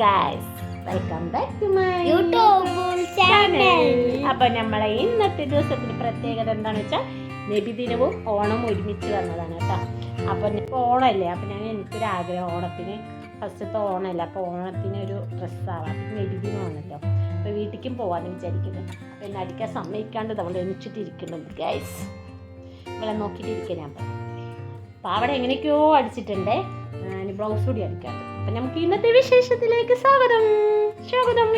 Guys welcome back to my YouTube channel അപ്പൊ നമ്മളെ ഇന്നത്തെ ദിവസത്തിന്റെ പ്രത്യേകത എന്താണെന്ന് വെച്ചാൽ നബിദിനവും ഓണം ഒരുമിച്ച് വന്നതാണ് കേട്ടോ. അപ്പൊ ഇപ്പോൾ ഓണമല്ലേ അപ്പൊ ഞാൻ എനിക്കൊരു ആഗ്രഹം ഓണത്തിന് ഫസ്റ്റത്തെ ഓണമല്ല അപ്പൊ ഓണത്തിന് ഒരു ഡ്രസ്സ് ആവാം നബിദിനമാണല്ലോ അപ്പൊ വീട്ടിലേക്കും പോവാന്ന് വിചാരിക്കുന്നു. അപ്പൊ എന്നെ അടിക്കാൻ സമ്മതിക്കാണ്ട് നമ്മൾ എണിച്ചിട്ടിരിക്കുന്നുണ്ട് ഗൈസ് ഇവിടെ നോക്കിയിട്ടിരിക്കാൻ ഞാൻ. പാവട എങ്ങനെയൊക്കെയോ അടിച്ചിട്ടുണ്ട്. ബ്ലൗസ് കൂടി അടിക്കാറ് അപ്പൊ നമുക്ക് ഇന്നത്തെ വിശേഷത്തിലേക്ക് സ്വാഗതം. സ്വാഗതം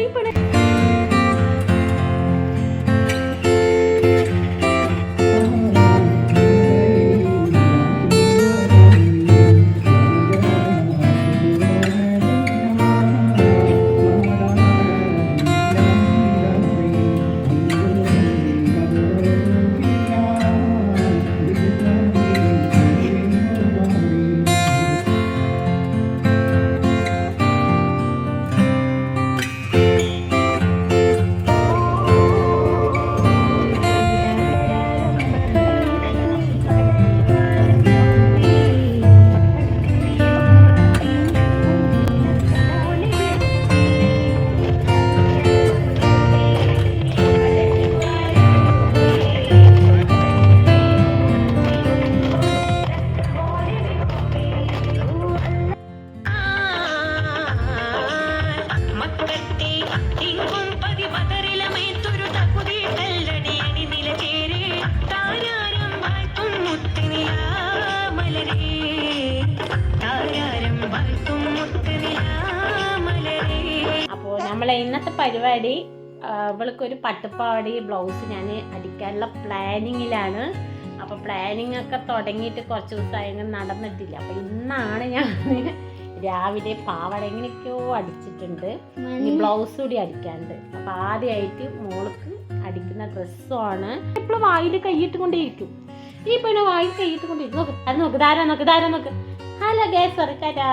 ഇന്നത്തെ പരിപാടി അവൾക്കൊരു പട്ടുപാവാടി ബ്ലൗസ് ഞാൻ അടിക്കാനുള്ള പ്ലാനിങ്ങിലാണ്. അപ്പോൾ പ്ലാനിങ് ഒക്കെ തുടങ്ങിയിട്ട് കുറച്ച് ദിവസമായി നടന്നിട്ടില്ല. അപ്പോൾ ഇന്നാണ് ഞാൻ രാവിലെ പാവാട എങ്ങനെയൊക്കെയോ അടിച്ചിട്ടുണ്ട്. ഈ ബ്ലൗസ് കൂടി അടിക്കാണ്ട് അപ്പോൾ ആദ്യമായിട്ട് മോൾക്ക് അടിക്കുന്ന ഡ്രസ്സുമാണ്. ഇപ്പോൾ വായിൽ കൈയിട്ട് കൊണ്ടേയിരിക്കും ഈ പിന്നെ വായിൽ കൈയിട്ട് കൊണ്ടിരിക്കും നോക്ക് അത് നോക്ക് ധാരാ നോക്ക് ധാരാ നോക്ക്. ഹലോ ഗേസ് സർക്കാരാ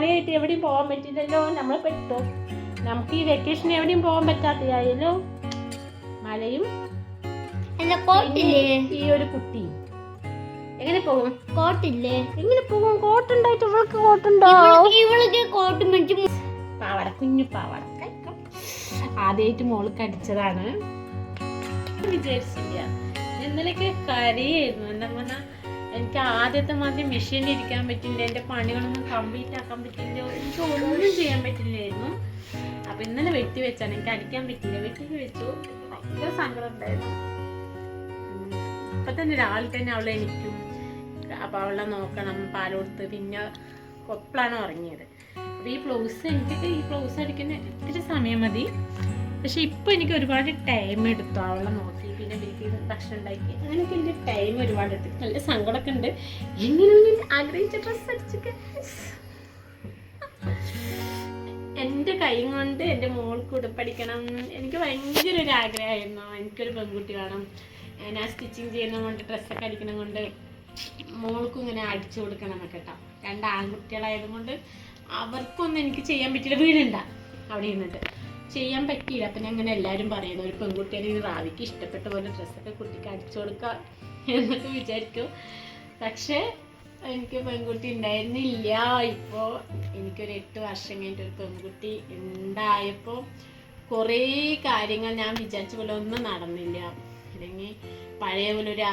മഴയായിട്ട് എവിടെയും പോകാൻ പറ്റില്ലല്ലോ. നമ്മൾ പെട്ടു. നമുക്ക് ഈ വെക്കേഷൻ എവിടെയും പോകാൻ പറ്റാത്തതായല്ലോ. മഴയും ഈ ഒരു കുട്ടിയും എങ്ങനെ പോകും? കോട്ടില്ലേ എങ്ങനെ പോകും? കോട്ടുണ്ടായിട്ട് ഇവൾക്ക് കോട്ടുണ്ടോ ഇവൾക്ക് കോട്ട് മേടിച്ച് പാവാട കുഞ്ഞു പാവട. ആദ്യമായിട്ട് മോൾക്ക് അടിച്ചതാണ്. വിചാരിച്ചില്ല. ഇന്നലെയൊക്കെ കരയായിരുന്നു. എന്താ പറഞ്ഞാൽ എനിക്ക് ആദ്യത്തെ മാതിരി മെഷീനിൽ ഇരിക്കാൻ പറ്റില്ല. എന്റെ പണികളൊന്നും കംപ്ലീറ്റ് ആക്കാൻ പറ്റില്ല. എനിക്ക് ഒന്നും ചെയ്യാൻ പറ്റില്ലായിരുന്നു. അപ്പം ഇന്നലെ വെട്ടി വെച്ചാണ്. എനിക്ക് അടിക്കാൻ പറ്റില്ല. വെട്ടി വെച്ചു. ഭയങ്കര സങ്കടം ഉണ്ടായിരുന്നു. അപ്പം തന്നെ രാവിലെ തന്നെ അവളെ എനിക്കും അപ്പം അവളെ നോക്കണം പാൽ കൊടുത്ത്. പിന്നെ കൊപ്പളാണ് ഉറങ്ങിയത്. അപ്പോൾ ഈ ബ്ലൗസ് എനിക്ക് ഈ ബ്ലൗസ് അടിക്കുന്ന ഇത്തിരി സമയം മതി. പക്ഷെ ഇപ്പൊ എനിക്ക് ഒരുപാട് ടൈം എടുത്തു അവളെ നോക്കി. പിന്നെ വീട്ടിൽ ഭക്ഷണം ഉണ്ടാക്കി. അങ്ങനെയൊക്കെ എന്റെ ടൈം ഒരുപാട് എടുത്തു. നല്ല സങ്കടമൊക്കെ ഉണ്ട്. എങ്ങനെയെങ്കിലും ആഗ്രഹിച്ച ഡ്രസ്സ് അടിച്ചൊക്കെ എന്റെ കൈ കൊണ്ട് എന്റെ മോൾക്ക് ഉടുപ്പടിക്കണം എനിക്ക് ഭയങ്കര ഒരു ആഗ്രഹമായിരുന്നു. എനിക്കൊരു പെൺകുട്ടി വേണം. ഞാൻ സ്റ്റിച്ചിങ് ചെയ്യുന്ന കൊണ്ട് ഡ്രസ്സൊക്കെ അടിക്കണം കൊണ്ട് മോൾക്കും ഇങ്ങനെ അടിച്ചു കൊടുക്കണം എന്നൊക്കെ കേട്ടോ. രണ്ട് ആൺകുട്ടികളായത് കൊണ്ട് അവർക്കൊന്നും എനിക്ക് ചെയ്യാൻ പറ്റില്ല. വീടുണ്ട അവിടെ ഇരുന്നിട്ട്. ചെയ്യാൻ പറ്റിയില്ല. അപ്പം ഞാൻ അങ്ങനെ എല്ലാവരും പറയുന്നു ഒരു പെൺകുട്ടിയെ റാവിക്ക് ഇഷ്ടപ്പെട്ട പോലെ ഡ്രസ്സൊക്കെ കുട്ടിക്ക് അടിച്ചു കൊടുക്കുക എന്നൊക്കെ വിചാരിക്കും. പക്ഷേ എനിക്ക് പെൺകുട്ടി ഉണ്ടായിരുന്നില്ല. ഇപ്പോൾ എനിക്കൊരു എട്ട് വർഷം കഴിഞ്ഞിട്ട് ഒരു പെൺകുട്ടി ഉണ്ടായപ്പോൾ കുറേ കാര്യങ്ങൾ ഞാൻ വിചാരിച്ച പോലെ ഒന്നും നടന്നില്ല. അല്ലെങ്കിൽ പഴയ പോലെ ഒരു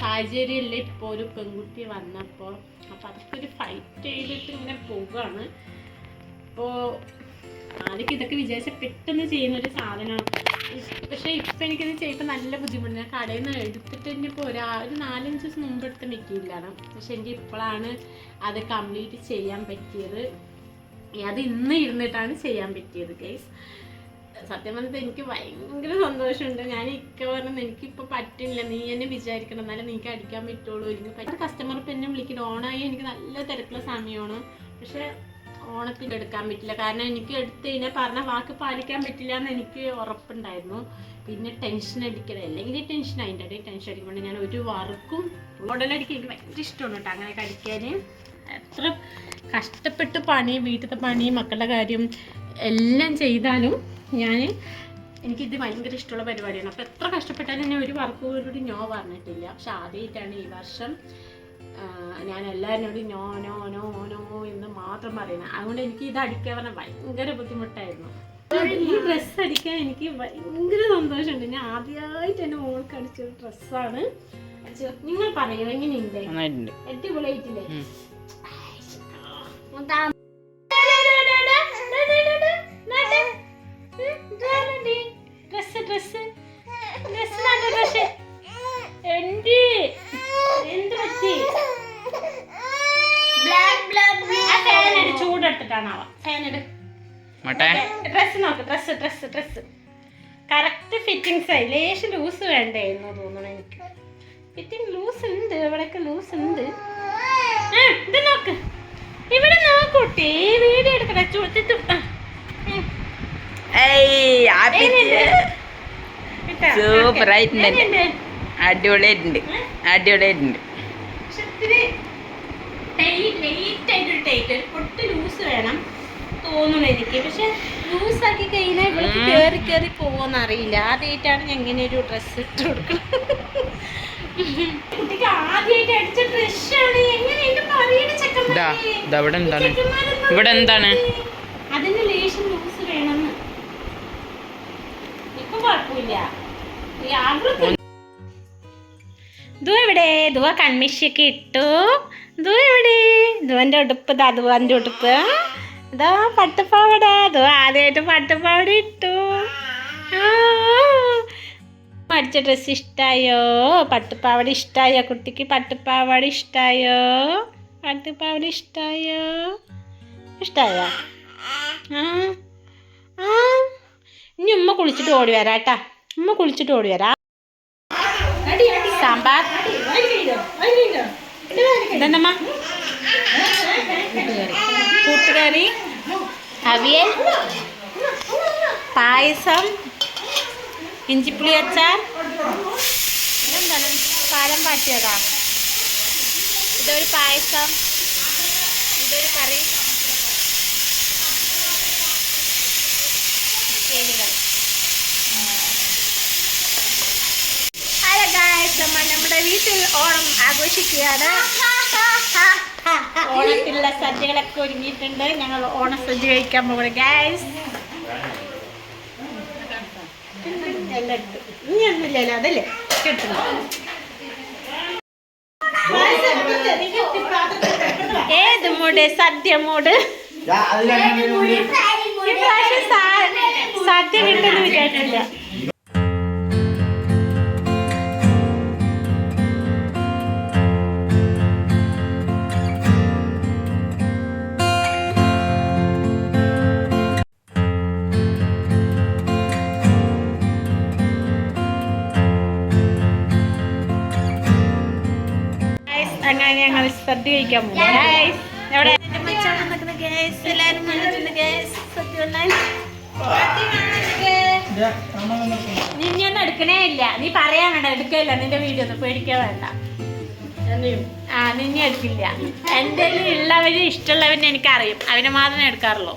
സാഹചര്യമല്ല ഇപ്പോൾ ഒരു പെൺകുട്ടി വന്നപ്പോൾ അപ്പോൾ അതൊക്കെ ഒരു ഫൈറ്റ് ചെയ്തിട്ട് ഇങ്ങനെ പോവുകയാണ് അപ്പോൾ ആദ്യമൊക്കെ ഇതൊക്കെ വിചാരിച്ച പെട്ടെന്ന് ചെയ്യുന്ന ഒരു സാധനമാണ്. പക്ഷേ ഇപ്പം എനിക്കിത് ചെയ്യുമ്പോൾ നല്ല ബുദ്ധിമുട്ട് ഞാൻ കടയിൽ നിന്ന് എടുത്തിട്ട് തന്നെ ഒരാ ഒരു നാലഞ്ച് ദിവസം മുമ്പ് എടുത്ത് മിക്കില്ലാണ് പക്ഷെ എനിക്ക് ഇപ്പോഴാണ് അത് കംപ്ലീറ്റ് ചെയ്യാൻ പറ്റിയത്. അത് ഇന്ന് ഇരുന്നിട്ടാണ് ചെയ്യാൻ പറ്റിയത് കേസ് സത്യം പറഞ്ഞത് എനിക്ക് ഭയങ്കര സന്തോഷമുണ്ട്. ഞാൻ ഇക്ക പറഞ്ഞത് എനിക്കിപ്പോൾ പറ്റില്ല. നീ എന്നെ വിചാരിക്കണം. എന്നാലും നിനക്ക് അടിക്കാൻ പറ്റുള്ളൂ. എനിക്ക് കസ്റ്റമർ ഇപ്പം എന്നെ വിളിക്കുന്നത് ഓണായി എനിക്ക് നല്ല തിരക്കുള്ള സമയമാണ്. പക്ഷെ ഓണത്തിന് എടുക്കാൻ പറ്റില്ല. കാരണം എനിക്ക് എടുത്ത് കഴിഞ്ഞാൽ പറഞ്ഞ വാക്ക് പാലിക്കാൻ പറ്റില്ല എന്ന് എനിക്ക് ഉറപ്പുണ്ടായിരുന്നു. പിന്നെ ടെൻഷൻ അടിക്കണം അല്ലെങ്കിൽ ടെൻഷൻ അതിന്റെ ഇടയിൽ ടെൻഷൻ അടിക്കുമ്പോൾ ഞാൻ ഒരു വർക്കും ഉടനടിക്ക് എനിക്ക് ഭയങ്കര ഇഷ്ടമാണ് കേട്ടോ അങ്ങനെ കടിക്കാൻ എത്ര കഷ്ടപ്പെട്ട് പണി വീട്ടിലത്തെ പണി മക്കളുടെ കാര്യം എല്ലാം ചെയ്താലും ഞാൻ എനിക്കിത് ഭയങ്കര ഇഷ്ടമുള്ള പരിപാടിയാണ്. അപ്പോൾ എത്ര കഷ്ടപ്പെട്ടാലും ഞാൻ ഒരു വർക്ക് പോലും നോ പറഞ്ഞിട്ടില്ല. പക്ഷെ ആദ്യമായിട്ടാണ് ഈ വർഷം ഞാൻ എല്ലാവരോടും നോ നോ നോ നോ എന്ന് മാത്രം പറയുന്നത്. അതുകൊണ്ട് എനിക്ക് ഇത് അടിക്കാൻ പറഞ്ഞാൽ ഭയങ്കര ബുദ്ധിമുട്ടായിരുന്നു. ഈ ഡ്രസ്സ് അടിക്കാൻ എനിക്ക് ഭയങ്കര സന്തോഷമുണ്ട്. ഞാൻ ആദ്യമായിട്ട് എന്റെ മോൾക്ക് അടിച്ചൊരു ഡ്രസ്സാണ് നിങ്ങൾ പറയൂ എങ്ങനെയുണ്ട്? അടിപൊളിയായിട്ടില്ലേ? മട്ടെ ഡ്രസ് നോക്ക് dress dress dress correct fittings ആയി. ലേശം ലൂസ് വേണ്ടായിരുന്നു തോന്നുന്നു എനിക്ക്. ഫിറ്റിംഗ് ലൂസ് ഉണ്ട് ഇവിടെയൊക്കെ ലൂസ് ഉണ്ട്. ആ, ഇത് നോക്ക്. ഇവിടെ നോക്കൂട്ടി വീഡിയോ എടുക്കട്ടെ. ചുറ്റിട്ട് സൂപ്പർ ആയിട്ടുണ്ട്. അടിപൊളിയായിട്ടുണ്ട്. അടിപൊളിയായിട്ടുണ്ട്. ലേറ്റ് ആയിട്ട് ടൈറ്റ് ഒരു പൊട്ട് ലൂസ് വേണം. തോന്നുന്നു എനിക്ക്. പക്ഷെ ലൂസ് ആക്കി കഴിഞ്ഞാൽ ഇവൾ കയറി കയറി പോവോന്ന് അറിയില്ല. ആദ്യമായിട്ടാണ് ഞാൻ ഇങ്ങനെ ഒരു ഡ്രസ്സ് ഇട്ട് കൊടുക്കുന്നത് കുട്ടിക്ക് ആദ്യമായിട്ട് അടിച്ച ഡ്രസ്സാണ് എങ്ങനെയുണ്ട് പറയണ ഇതാ ചെക്കന്മാരെ? ഇതാ ഇവിടെ എന്താണ്? ചെക്കന്മാരെന്താ ഇവിടെ എന്താണ്? അതിന് ലേശം ലൂസ് വേണമെന്ന്. ഇപ്പൊ കുഴപ്പമില്ല. ഈ ആഗ്രഹം ദു എവിടെ? ദുവ കൺമിഷൊക്കെ ഇട്ടു. ദു എവിടെ? ദുവന്റെ ഉടുപ്പ് ദാ ദുവന്റെ ഉടുപ്പ്. ഇതാ പട്ടുപാവട ദു ആദ്യമായിട്ട് പട്ടുപാവട ഇട്ടു. മരിച്ച ഡ്രസ് ഡ്രസ്സ് ഇഷ്ടായോ? പട്ടുപാവട ഇഷ്ടായോ? കുട്ടിക്ക് പട്ടുപാവട ഇഷ്ടായോ? പട്ടുപാവട ഇഷ്ടായോ? ഇഷ്ടായോ? ആ. ആ. ഇനി ഉമ്മ കുളിച്ചിട്ട് ഓടി വരാട്ടാ ഉമ്മ കുളിച്ചിട്ട് ഓടി വരാ. സാമ്പാർ. ഇതെന്തമ്മ അവിയൽ പായസം ഇഞ്ചിപ്പുളി അച്ചാർ. ഇതെന്താണ്? പാലം പാറ്റിയതാ ഇതൊരു പായസം. ഇതൊരു കറി. ഹലോ ഗായ്സ് നമ്മുടെ വീട്ടിൽ ഓണം ആഘോഷിക്കുകയാണ്. ഓണത്തിലുള്ള സദ്യകളൊക്കെ ഒരുങ്ങിയിട്ടുണ്ട്. ഞങ്ങൾ ഓണസദ്യ കഴിക്കാൻ പോകണം ഗ്യാസ് എല്ലാം ഇട്ടു ഇനി ഒന്നുമില്ലല്ലോ അതല്ലേ? കിട്ടുന്നു ഏത് മൂട്? സദ്യ മൂട്? സദ്യ കിട്ടുമെന്ന് വിചാരിച്ചില്ല വന്നിട്ടുണ്ട് ഞങ്ങൾ സദ്യ കഴിക്കാൻ നിന്നൊന്നും എടുക്കണേ ഇല്ല. നീ പറയാൻ വേണ്ട എടുക്കില്ല നിന്റെ വീഡിയോ ഒന്നും പേടിക്കാൻ വേണ്ട. ആ നിന്നെ എടുക്കില്ല. എന്റെ ഉള്ളവര് ഇഷ്ടമുള്ളവരെ എനിക്കറിയും. അവനെ മാത്രമേ എടുക്കാറുള്ളൂ.